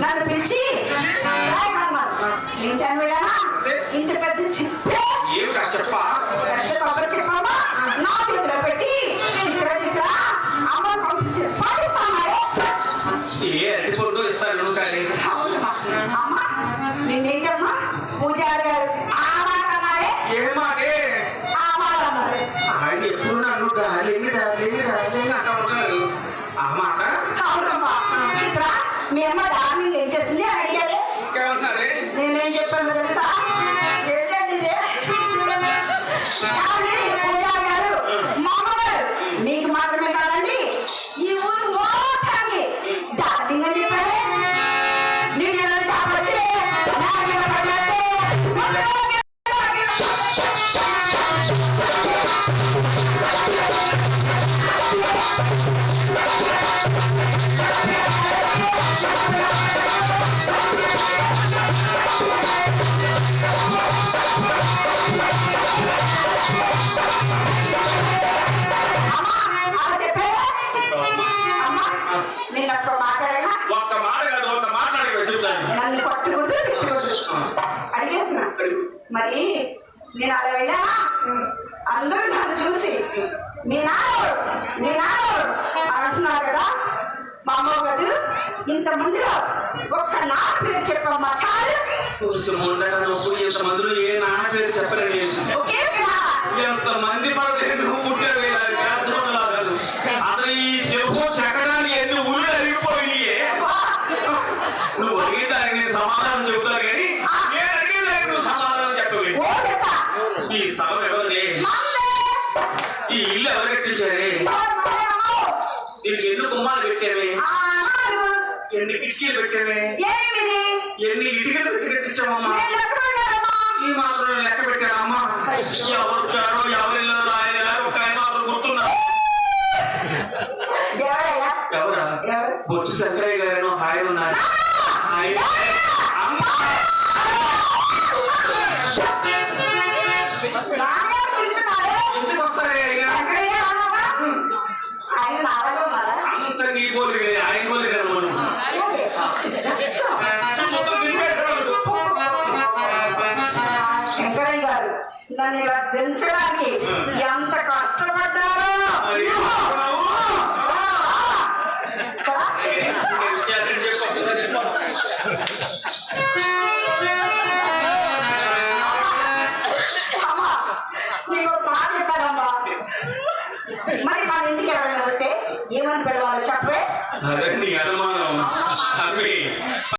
నన్ను పిలిచి ఇంటాను వెళ్ళానా ఇంత పెద్ద చిప్పే. పెద్ద కొబ్బరి చిప్పమ్మా నా చేతిలో పెట్టి చిత్ర చిత్ర అమ్మ పంపిస్తే పాటిస్తామారే ఏ ఇస్తారు కానీ? అవునమ్మా అమ్మ. పూజారి గారు మాట? నేను చెప్పాను తెలుసా? నేను అక్కడ మాట్లాడగా ఒక్క మాట కాదు ఒక్క మాట్లాడి నన్ను కొట్టకూడదు తిట్టకూడదు అడిగేస్తున్నా. మరి నేను అలా వెళ్ళానా? అందరూ నన్ను చూసి మీ నాన్నోడు మీ నాన్నోడు అని అంటున్నారు కదా. మా అమ్మ గదు ఇంత మందిలో ఒక్క నా పేరు చెప్పమ్మా చాలు నొప్పు ఇంతమందిలో ఏ నాన్న పేరు చెప్పలేదు. నేను ఒకే ఒక నాన్న. సమాధానం చెబుతాను కానీ నేను అడిగిన దానికి నువ్వు సమాధానం చెప్పవి. ఈ స్థలం ఎవరిది. ఈ ఇల్లు ఎవరు కట్టించారే? దీనికి ఎన్ని గుమ్మాలు పెట్టావే ఎన్ని కిటికీలు పెట్టావే ఎనిమిది, ఎన్ని ఇటుకలు పెట్టి ఉన్నానమ్మా? ఈ మాత్రం లెక్క పెట్టారమ్మా. ఎవరు వచ్చారో ఎవరు వెళ్ళారో ఆయన గారు ఒక ఆయన మాత్రం గుర్తున్నారు? ఎవరా? బొచ్చు శంకరయ్య ఎక్కడయ్యా అన్నావా? ఆయన ఉన్నారా? ఆయన శంకరయ్య గారు నన్ను ఇలా ఎంత కష్టపడ్డారో! మరి మన ఇంటికి ఎవరైనా వస్తే ఏమని పిలవాలో చెప్పే అదండి అనుమానం.